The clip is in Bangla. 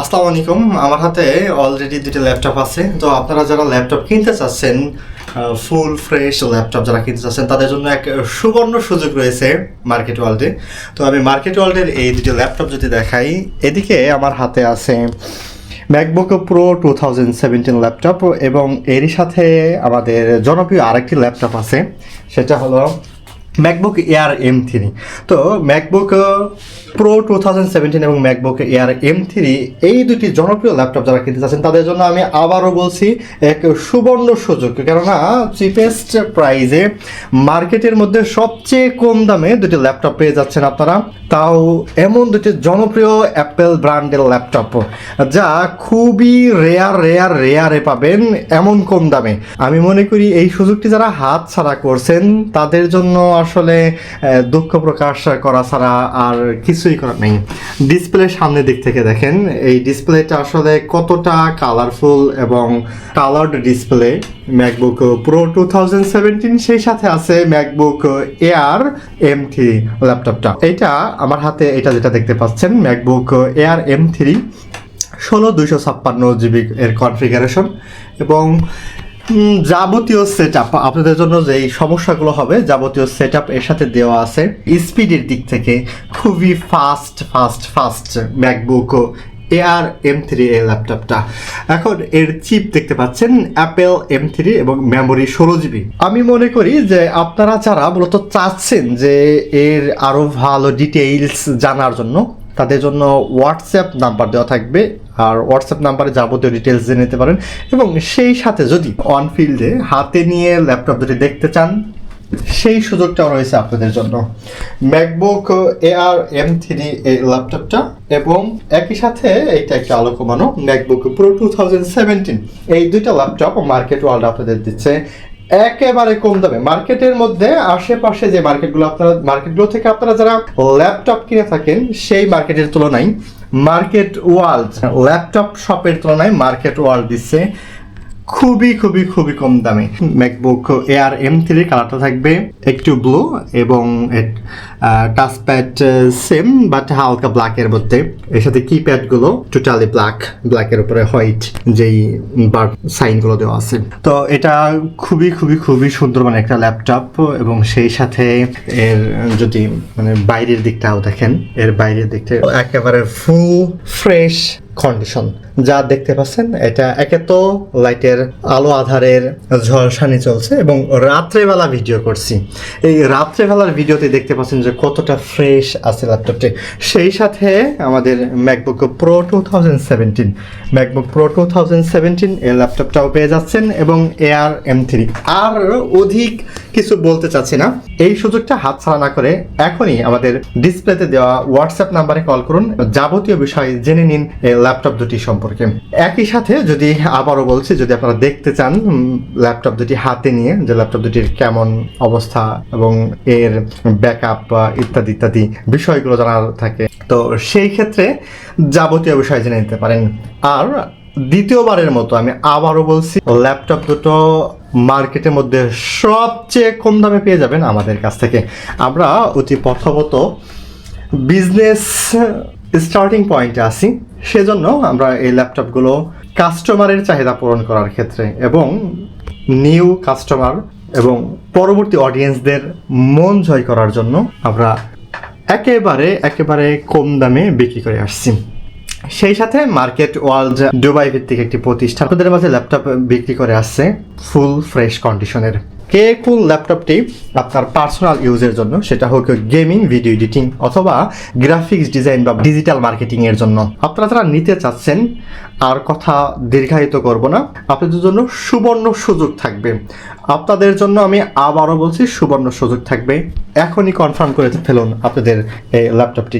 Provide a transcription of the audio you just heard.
আসসালামু আলাইকুম। আমার হাতে অলরেডি দুটো ল্যাপটপ আছে। তো আপনারা যারা ল্যাপটপ কিনতে চাচ্ছেন ফুল ফ্রেশ ল্যাপটপ যারা কিনতে চাচ্ছেন, তাদের জন্য এক সুবর্ণ সুযোগ রয়েছে মার্কেট ওয়ার্ল্ডে তো আমি মার্কেট ওয়ার্ল্ডের এই দুটি ল্যাপটপ যদি দেখাই, এদিকে আমার হাতে আছে MacBook Pro two thousand seventeen laptop এবং এরই সাথে আমাদের জনপ্রিয় আরেকটি ল্যাপটপ আছে, সেটা হলো ম্যাকবুক এয়ার এম থ্রি তো MacBook Pro two thousand seventeen এবং ম্যাকবুক এয়ার এম থ্রি এই দুটি জনপ্রিয় ল্যাপটপ যারা কিনতে চাচ্ছেন, তাদের জন্য আমি আবারও বলছি এক সুবর্ণ সুযোগ। কেননা চিপেস্ট প্রাইজে মার্কেটের মধ্যে সবচেয়ে কম দামে দুটি ল্যাপটপ পেয়ে যাচ্ছেন আপনারা। তাও এমন দুটি জনপ্রিয় অ্যাপেল ব্র্যান্ডের ল্যাপটপ যা খুবই রেয়ার রেয়ার রেয়ারে পাবেন এমন কম দামে। আমি মনে করি এই সুযোগটি যারা হাত ছাড়া করছেন, তাদের জন্য আসলে দুঃখ প্রকাশ করা ছাড়া আর কিছুই করার নেই। ডিসপ্লে সামনের দিক থেকে দেখেন, এই ডিসপ্লেটা আসলে কতটা কালারফুল এবং coloured display MacBook Pro two thousand seventeen সেই সাথে আছে ম্যাকবুক এয়ার এম থ্রি ল্যাপটপটা এটা আমার হাতে, এটা যেটা দেখতে পাচ্ছেন ম্যাকবুক এয়ার এম থ্রি ষোলো দুইশো ছাপ্পান্ন জিবি এর কনফিগারেশন এবং যাবতীয় সেট আপ আপনাদের জন্য যে সমস্যাগুলো হবে, যাবতীয় সেট আপ এর সাথে দেওয়া আছে। স্পিডের দিক থেকে খুবই fast fast fast MacBook Air M three এই ল্যাপটপটা এখন এর চিপ দেখতে পাচ্ছেন অ্যাপেল এম থ্রি এবং মেমোরি ষোলো জিবি আমি মনে করি যে আপনারা যারা মূলত চাচ্ছেন যে এর আরও ভালো ডিটেইলস জানার জন্য, তাদের জন্য হোয়াটসঅ্যাপ নাম্বার দেওয়া থাকবে আর হোয়াটসঅ্যাপ নাম্বারে যাবতীয় ডিটেলস জেনে নিতে পারেন। এবং সেই সাথে যদি অন ফিল্ডে হাতে নিয়ে ল্যাপটপ যদি দেখতে চান, সেই সুযোগটাও রয়েছে আপনাদের জন্য। ম্যাকবুক এআর এম থ্রি এই ল্যাপটপটা এবং একই সাথে এইটা একটা আলো কমানো MacBook Pro two thousand seventeen এই দুইটা ল্যাপটপ মার্কেট ওয়ার্ল্ড আপনাদের দিচ্ছে। একেবারে কম দামে। মার্কেটের মধ্যে আশেপাশে যে মার্কেটগুলো আপনারা মার্কেটগুলো থেকে আপনারা যারা ল্যাপটপ কিনে থাকেন, সেই মার্কেটের তুলনায় মার্কেট ওয়ার্ল্ড ল্যাপটপ শপের তুলনায় মার্কেট ওয়ার্ল্ড দিচ্ছে। খুবই খুবই খুবই কম দামে। ম্যাকবুক এয়ার এম থ্রি কালারটা থাকবে একটু ব্লু এবং টাচ প্যাড সেম বাট হালকা ব্ল্যাকের মধ্যে। এর সাথে কি কিপ্যাডগুলো টোটালি ব্ল্যাক ব্ল্যাকের উপরে হোয়াইট যেই বার সাইনগুলো দেওয়া আছে। তো এটা খুবই খুবই খুবই সুন্দর মানে একটা ল্যাপটপ এবং সেই সাথে এর যদি মানে বাইরের দিকটাও দেখেন, এর বাইরের দিকটা একেবারে ফুল ফ্রেশ কন্ডিশন যা দেখতে পাচ্ছেন, এটা একে তো লাইটের আলো আধারের ঝলসানি চলছে এবং রাত্রেবেলা ভিডিও করছি। এই রাত্রেবেলার ভিডিওতে দেখতে পাচ্ছেন যে কতটা ফ্রেশ আছে ল্যাপটপটি সেই সাথে আমাদের MacBook Pro two thousand seventeen MacBook Pro two thousand seventeen এই ল্যাপটপটাও পেয়ে যাচ্ছেন এবং এআর এম থ্রি আর অধিক কিছু বলতে চাচ্ছি না। এই সুযোগটা হাতছাড়া না করে এখনই আমাদের ডিসপ্লেতে দেওয়া হোয়াটসঅ্যাপ নাম্বারে কল করুন। যাবতীয় বিষয় জেনে নিন এই ল্যাপটপ দুটি সম্পর্কে। একই সাথে যদি আবারও বলছি, যদি আপনারা দেখতে চান ল্যাপটপ দুটি হাতে নিয়ে, যে ল্যাপটপ দুটির কেমন অবস্থা এবং এর ব্যাকআপ ইত্যাদি ইত্যাদি বিষয়গুলো জানার থাকে, তো সেই ক্ষেত্রে যাবতীয় বিষয় জেনে নিতে পারেন। আর দ্বিতীয়বারের মতো আমি আবারও বলছি, ল্যাপটপ দুটো মার্কেটের মধ্যে সবচেয়ে কম দামে পেয়ে যাবেন আমাদের কাছ থেকে। আমরা অতি প্রথমত বিজনেস স্টার্টিং পয়েন্টে আসি সেজন্য আমরা এই ল্যাপটপগুলো কাস্টমারের চাহিদা পূরণ করার ক্ষেত্রে এবং নিউ কাস্টমার এবং পরবর্তী অডিয়েন্সদের মন জয় করার জন্য আমরা একেবারে একেবারে কম দামে বিক্রি করে আসছি। সেই সাথে মার্কেট ওয়ার্ল্ড দুবাই ভিত্তিক একটি প্রতিষ্ঠান আপনাদের মাঝে ল্যাপটপ বিক্রি করে আসছে ফুল ফ্রেশ কন্ডিশনের কে কুল ল্যাপটপটি আপনার পার্সোনাল ইউজের জন্য? সেটা হোক গেমিং ভিডিও এডিটিং অথবা গ্রাফিক্স ডিজাইন বা ডিজিটাল মার্কেটিং এর জন্য। আপনারা যারা নিতে চাচ্ছেন, আর কথা দীর্ঘায়িত করব না, আপনাদের জন্য সুবর্ণ সুযোগ থাকবে। আপনাদের জন্য আমি আবারও বলছি, সুবর্ণ সুযোগ থাকবে। এখনই কনফার্ম করে ফেলুন আপনাদের এই ল্যাপটপটি